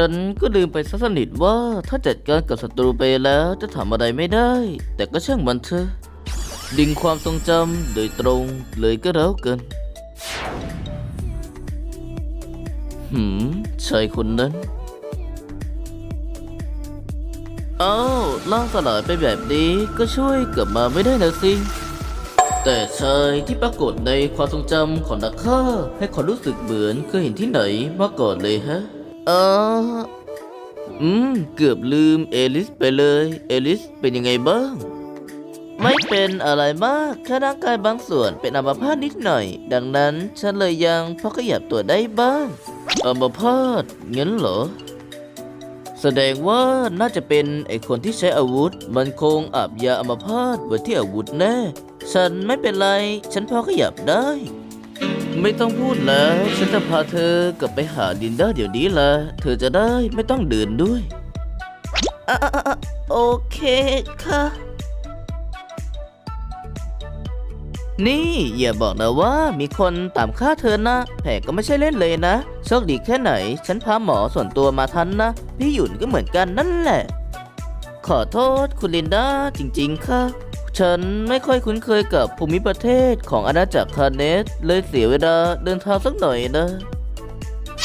ฉันก็ลืมไปซะสนิทว่าถ้าจัดการกับศัตรูไปแล้วจะทำอะไรไม่ได้ แต่ก็ช่างมันเถอะดึงความทรงจำโดยตรงเลยก็แล้วกันหืมชายคนนั้นอ้าวล่างสลายไปแบบนี้ก็ช่วยกลับมาไม่ได้นะสิ แต่ชายที่ปรากฏในความทรงจำของนักฆ่าให้ความรู้สึกเหมือนเคยเห็นที่ไหนมาก่อนเลยฮะ เออ อืม เกือบลืมเอลิสไปเลย เอลิสเป็นยังไงบ้าง ไม่เป็นอะไรมากแค่ร่างกายบางส่วนเป็นอัมพาตนิดหน่อย ดังนั้นฉันเลยยังพอขยับตัวได้บ้างอัมพาตงั้นเหรอ แสดงว่าน่าจะเป็นไอคนที่ใช้อาวุธ มันคงอาบยาอัมพาตไว้ที่อาวุธแน่ ฉันไม่เป็นไร ฉันพอขยับได้ ไม่ต้องพูดแล้ว ฉันจะพาเธอกลับไปหาดินเดอร์เดี๋ยวนี้แหละเธอจะได้ไม่ต้องเดินด้วยอะอะอะโอเคค่ะ นี่อย่าบอกนะว่ามีคนตามฆ่าเธอนะ แผลก็ไม่ใช่เล่นเลยนะ โชคดีแค่ไหน ฉันพาหมอส่วนตัวมาทันนะ พี่หยุ่นก็เหมือนกันนั่นแหละ ขอโทษคุณลินดาจริง ๆ ค่ะ ฉันไม่ค่อยคุ้นเคยกับภูมิประเทศของอาณาจักรคาเนสเลยเสียเวลาเดินทางสักหน่อยนะ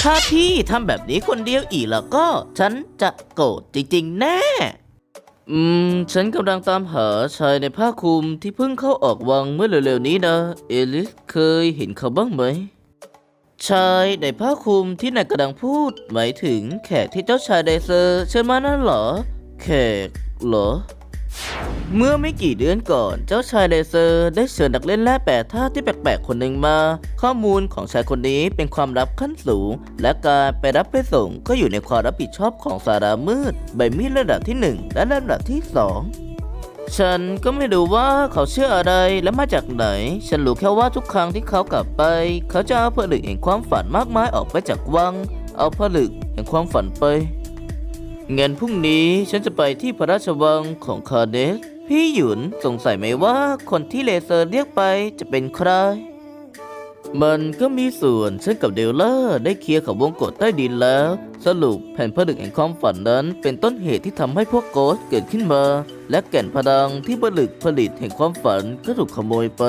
ถ้าพี่ทำแบบนี้คนเดียวอีกแล้วก็ ฉันจะโกรธจริง ๆ แน่ อืม ฉันกำลังตามหาชายในผ้าคลุมที่เพิ่งเข้าออกวังเมื่อเร็วๆนี้นะ เอลิสเคยเห็นเขาบ้างไหมชายในผ้าคลุมที่นายกำลังพูด หมายถึงแขกที่เจ้าชายไดเซอร์เชิญมานั่นเหรอ แขกเหรอ เมื่อไม่กี่เดือนก่อน เจ้าชายเลเซอร์ได้เชิญนักเล่นแร่แปรธาตุที่แปลกๆ คนหนึ่งมา ข้อมูลของชายคนนี้เป็นความลับขั้นสูง และการไปรับไปส่งก็อยู่ในความรับผิดชอบของสารามืด ใบมีดระดับที่ 1 และระดับที่ 2ฉันก็ไม่รู้ว่าเขาเชื่ออะไรและมาจากไหน ฉันรู้แค่ว่าทุกครั้งที่เขากลับไป เขาจะเอาผลึกแห่งความฝันมากมายออกไปจากวัง เอาผลึกแห่งความฝันไปงั้นพรุ่งนี้ฉันจะไปที่พระราชวังของคาเนส พี่หยุนสงสัยไหมว่าคนที่เลเซอร์เรียกไปจะเป็นใคร มันก็มีส่วนฉันกับเดลล่าได้เคลียร์กับวงกฏใต้ดินแล้ว สรุปแผ่นผลึกแห่งความฝันนั้น เป็นต้นเหตุที่ทำให้พวกโกสเกิดขึ้นมา และแก่นพลังที่ผลึกผลิตแห่งความฝันก็ถูกขโมยไป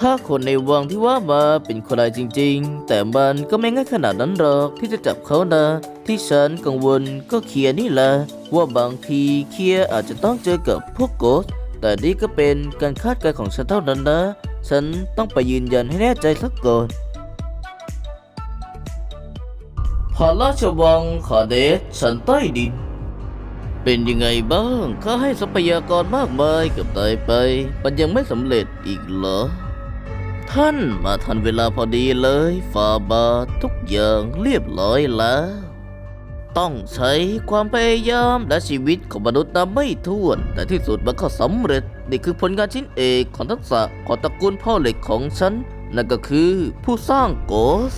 ถ้าคนในวังที่ว่ามาเป็นคนร้ายจริง ๆ แต่มันก็ไม่ง่ายขนาดนั้นหรอกที่จะจับเขานะที่ฉันกังวลก็เคลียร์นี่แหละว่าบางทีเคลียร์อาจจะต้องเจอกับพวกโกส แต่นี่ก็เป็นการคาดการณ์ของฉันเท่านั้นนะ ฉันต้องไปยืนยันให้แน่ใจสักก่อนพระราชวังคาเดสชั้นใต้ดิน เป็นยังไงบ้างข้าให้ทรัพยากรมากมายกับตายไป มันยังไม่สำเร็จอีกเหรอ ท่านมาทันเวลาพอดีเลยฟาบาทุกอย่างเรียบร้อยแล้ว ต้องใช้ความพยายามและชีวิตของมนุษย์นับไม่ถ้วน แต่ที่สุดมันก็สำเร็จ นี่คือผลงานชิ้นเอกของทักษะของตระกูลพ่อเหล็กของฉัน นั่นก็คือผู้สร้างโกส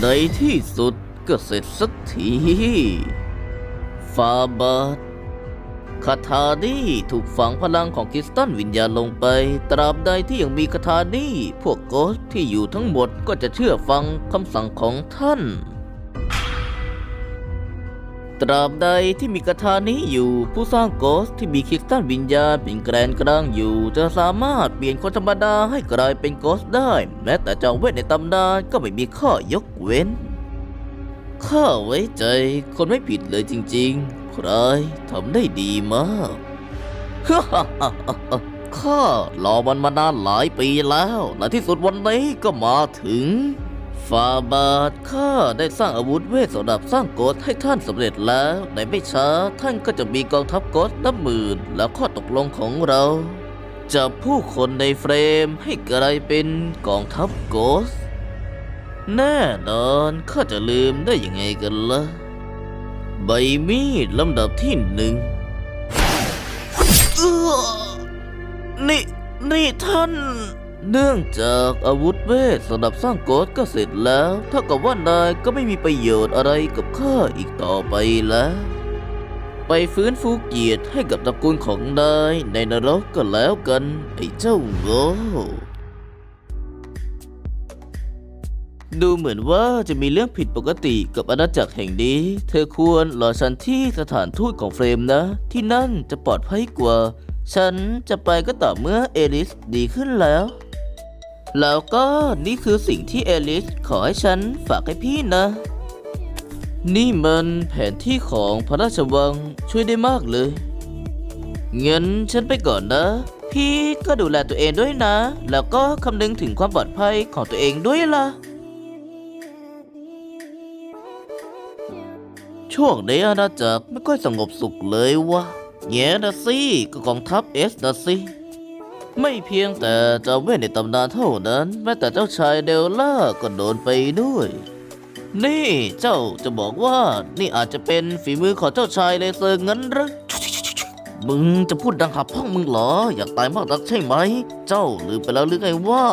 ในที่สุดก็เสร็จสักทีฟาบาท คาถานี้ถูกฝังพลังของคริสตัลวิญญาณลงไป ตราบใดที่ยังมีคาถานี้พวกโกสที่อยู่ทั้งหมดก็จะเชื่อฟังคำสั่งของท่าน ตราบใดที่มีคาถานี้อยู่ ผู้สร้างโกสที่มีคริสตัลวิญญาณเป็นแกรนกลางอยู่ จะสามารถเปลี่ยนคนธรรมดาให้กลายเป็นโกสได้ แม้แต่เจอมเวทในตำนานก็ไม่มีข้อยกเว้นข้าไว้ใจคนไม่ผิดเลยจริง ๆ ใครทำได้ดีมากข้ารอมันมานานหลายปีแล้วในที่สุดวันนี้ก็มาถึงฟาบาทข้าได้สร้างอาวุธเวทสำหรับสร้างโกดให้ท่านสำเร็จแล้วในไม่ช้าท่านก็จะมีกองทัพโกดนับหมื่น แล้วข้อตกลงของเราจะผู้คนในเฟรมให้กลายเป็นกองทัพโกส แน่นอนข้าจะลืมได้ยังไงกันล่ะ ใบมีดลำดับที่หนึ่งเออนี่ นี่ท่าน เนื่องจากอาวุธเวทสำหรับสร้างโกดก็เสร็จแล้วเท่ากับว่านายก็ไม่มีประโยชน์อะไรกับข้าอีกต่อไปแล้ว ไปฟื้นฟูเกียรติให้กับตระกูลของนายในนรกก็แล้วกัน ไอ้เจ้าโง่ ดูเหมือนว่าจะมีเรื่องผิดปกติกับอาณาจักรแห่งนี้ เธอควรรอฉันที่สถานทูตของเฟรมนะ ที่นั่นจะปลอดภัยกว่า ฉันจะไปก็ต่อเมื่อเอลิสดีขึ้นแล้ว แล้วก็นี่คือสิ่งที่เอลิสขอให้ฉันฝากให้พี่นะ นี่มันแผนที่ของพระราชวังช่วยได้มากเลยงั้นฉันไปก่อนนะ พี่ก็ดูแลตัวเองด้วยนะ แล้วก็คำนึงถึงความปลอดภัยของตัวเองด้วยล่ะ ช่วงนี้อาณาจักรไม่ค่อยสงบสุขเลยวะแง่นะสิก็กองทัพเอสนะสิไม่เพียงแต่เจ้าเวทในตำนานเท่านั้น แม้แต่เจ้าชายเดลล่าก็โดนไปด้วย นี่เจ้าจะบอกว่านี่อาจจะเป็นฝีมือของเจ้าชายเลเซอร์งั้นหรือมึงจะพูดดังหับพ่องมึงเหรอ อยากตายมากนักใช่ไหม เจ้าลืมไปแล้วหรือไงว่า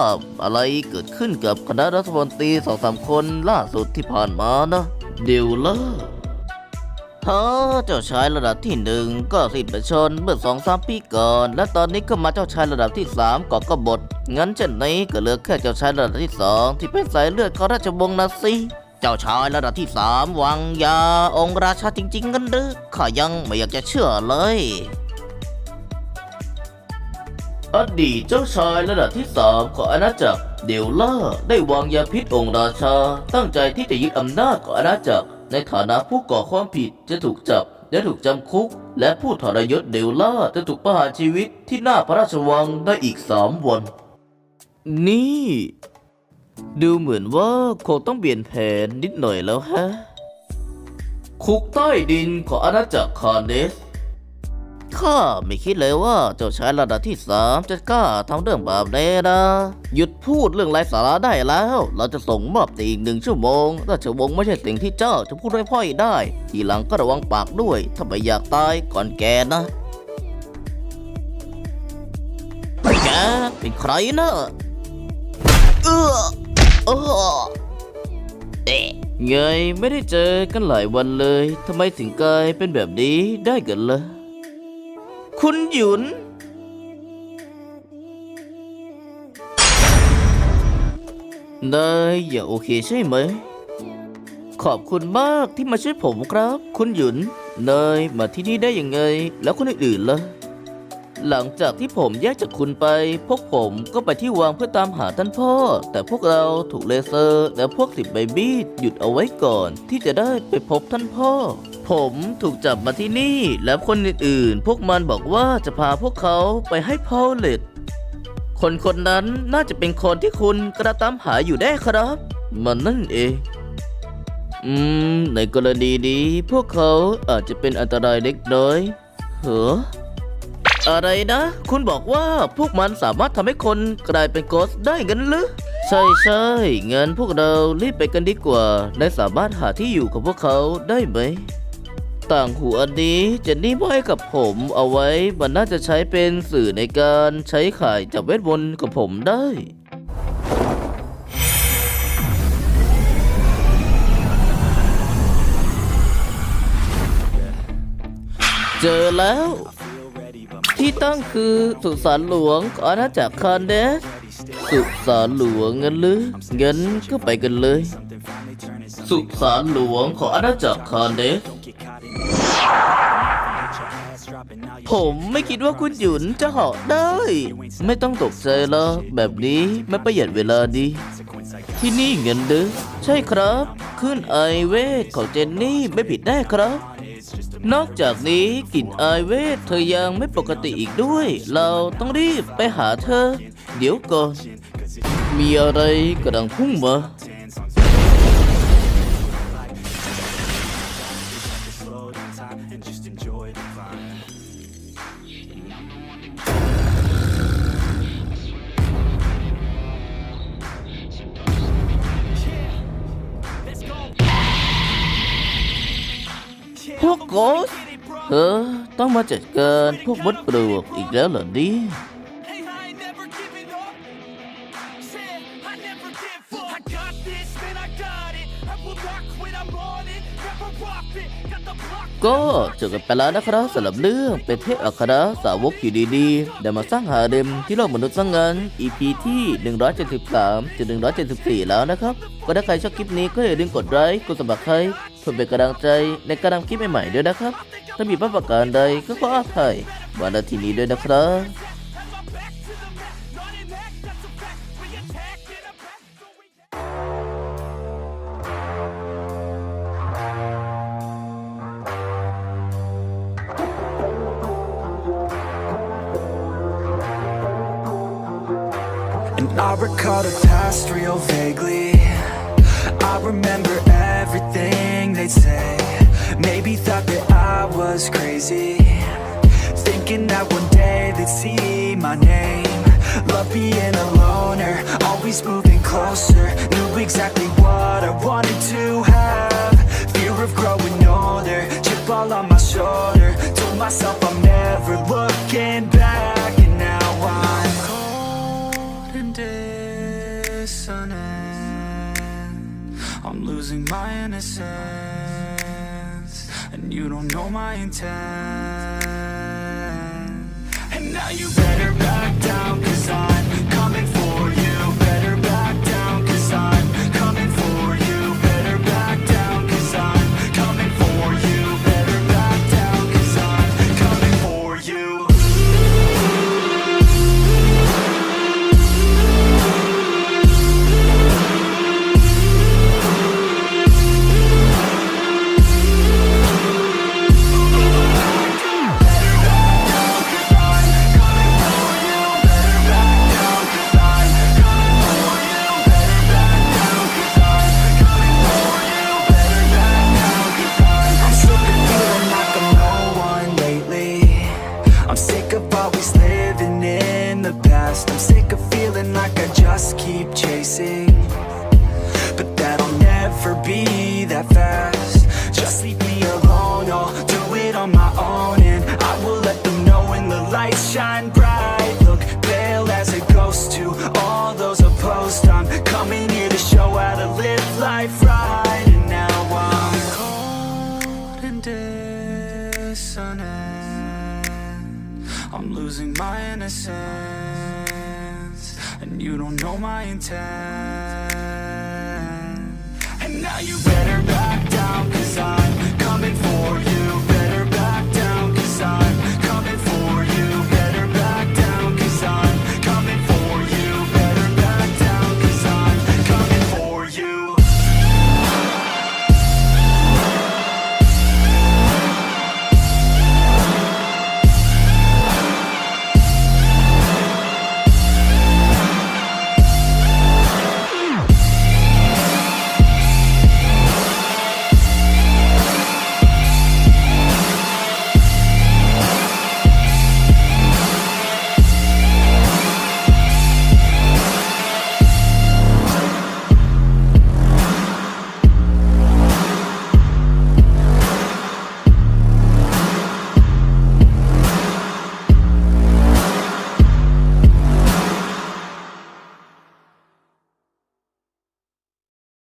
อะไรเกิดขึ้นกับคณะรัฐมนตรีสองสามคนล่าสุดที่ผ่านมานะ เดลล่า ฮะเจ้าชายระดับที่หนึ่งก็สิ้นประชนเมื่อสองสามปีก่อน และตอนนี้ก็มาเจ้าชายระดับที่สามก่อกบฏงั้นเช่นนี้ก็เหลือแค่เจ้าชายระดับที่สองที่เป็นสายเลือดของราชวงศ์นะสิเจ้าชายระดับที่สามวังยาองค์ราชาจริง ๆ กันหรือข้ายังไม่อยากจะเชื่อเลยอดีตเจ้าชายระดับที่สามของอาณาจักรเดลล่าได้วางยาพิษองค์ราชา ตั้งใจที่จะยึดอำนาจของอาณาจักร ในฐานะผู้ก่อความผิดจะถูกจับและถูกจำคุก และผู้ทรยศเดลล่าจะถูกประหารชีวิตที่หน้าพระราชวังได้อีกสามวัน นี่ ดูเหมือนว่าคงต้องเปลี่ยนแผนนิดหน่อยแล้วฮะ คุกใต้ดินของอาณาจักรคาร์เนส ข้าไม่คิดเลยว่าเจ้าชายระดับที่สามจะกล้าทำเรื่องแบบนี้นะ หยุดพูดเรื่องไร้สาระได้แล้ว เราจะส่งมอบตีอีกหนึ่งชั่วโมงราชวงศ์ไม่ใช่สิ่งที่เจ้าจะพูดพร่อยได้ ทีหลังก็ระวังปากด้วย ถ้าไม่อยากตายก่อนแกนะแกเป็นใครนะเออเออเอ๊ะไงไม่ได้เจอกันหลายวันเลยทำไมถึงกลายเป็นแบบนี้ได้กันล่ะ คุณหยุน นายอย่าโอเคใช่ไหม ขอบคุณมากที่มาช่วยผมครับ คุณหยุน นายมาที่นี่ได้ยังไง แล้วคนอื่นๆล่ะ หลังจากที่ผมแยกจากคุณไป พวกผมก็ไปที่วังเพื่อตามหาท่านพ่อ แต่พวกเราถูกเลเซอร์และพวกสิบใบมีดหยุดเอาไว้ก่อน ที่จะได้ไปพบท่านพ่อ ผมถูกจับมาที่นี่ แล้วคนอื่นๆ พวกมันบอกว่าจะพาพวกเขาไปให้พอลเลตคนคนนั้นน่าจะเป็นคนที่คุณกระตามหาอยู่ได้ครับ มันนั่นเอง อืม ในกรณีนี้พวกเขาอาจจะเป็นอันตรายเล็กน้อยเหรออะไรนะ คุณบอกว่าพวกมันสามารถทำให้คนกลายเป็นโกสได้กันหรือใช่ใช่งั้นพวกเรารีบไปกันดีกว่า และสามารถหาที่อยู่ของพวกเขาได้ไหม ต่างหูอันนี้เจนนี่มอบให้กับผมเอาไว้มันน่าจะใช้เป็นสื่อในการใช้ขายจับเวทมนต์กับผมได้เจอแล้ว ที่ตั้งคือสุสานหลวงของอาณาจักรคานเดสสุสานหลวงงั้นหรืองั้นก็ไปกันเลย สุสานหลวงของอาณาจักรคานเดส ผมไม่คิดว่าคุณหยุนจะเหาะได้ ไม่ต้องตกใจหรอกแบบนี้ไม่ประหยัดเวลาดี ที่นี่เงินเด้อใช่ครับ ขึ้นไอเวทของเจนนี่ไม่ผิดแน่ครับ นอกจากนี้กลิ่นไอเวทเธอยังไม่ปกติอีกด้วย เราต้องรีบไปหาเธอ เดี๋ยวก่อน มีอะไรกำลังพุ่งมา เธอต้องมาจัดการพวกมดปลวกอีกแล้วเหรอเนี่ยก็จบกันไปแล้วนะครับสำหรับเรื่องเป็นเทพอัครสาวกอยู่ดีๆได้มาสร้างหาเดมที่โลกมนุษย์สร้างงาน EP ที่ 173-174 แล้วนะครับ ก็ถ้าใครชอบคลิปนี้ก็อย่าลืมกดไลค์กด subscribe เพื่อเป็นกำลังใจในการทำคลิปใหม่ๆด้วยนะครับ ถ้ามีปัญหาประการใดก็ขออภัยวันนาทีนี้ด้วยนะครับ and my back to the mat. Running back, that's a fact. We attack in a pack, so we And I recall the past real vaguely I remember was crazy. Thinking that one day they'd see my name. Love being a loner, always moving closer. Knew exactly what I wanted to have. Fear of growing older, chip all on my shoulder. Told myself I'm never looking back And now I'm cold and dissonant I'm losing my innocence you don't know my intent. And now you better back first time Coming here to show how to live life right. And now I'm cold and dissonant I'm losing my innocence And you don't know my intent. And now you better back down Cause I'm coming for you.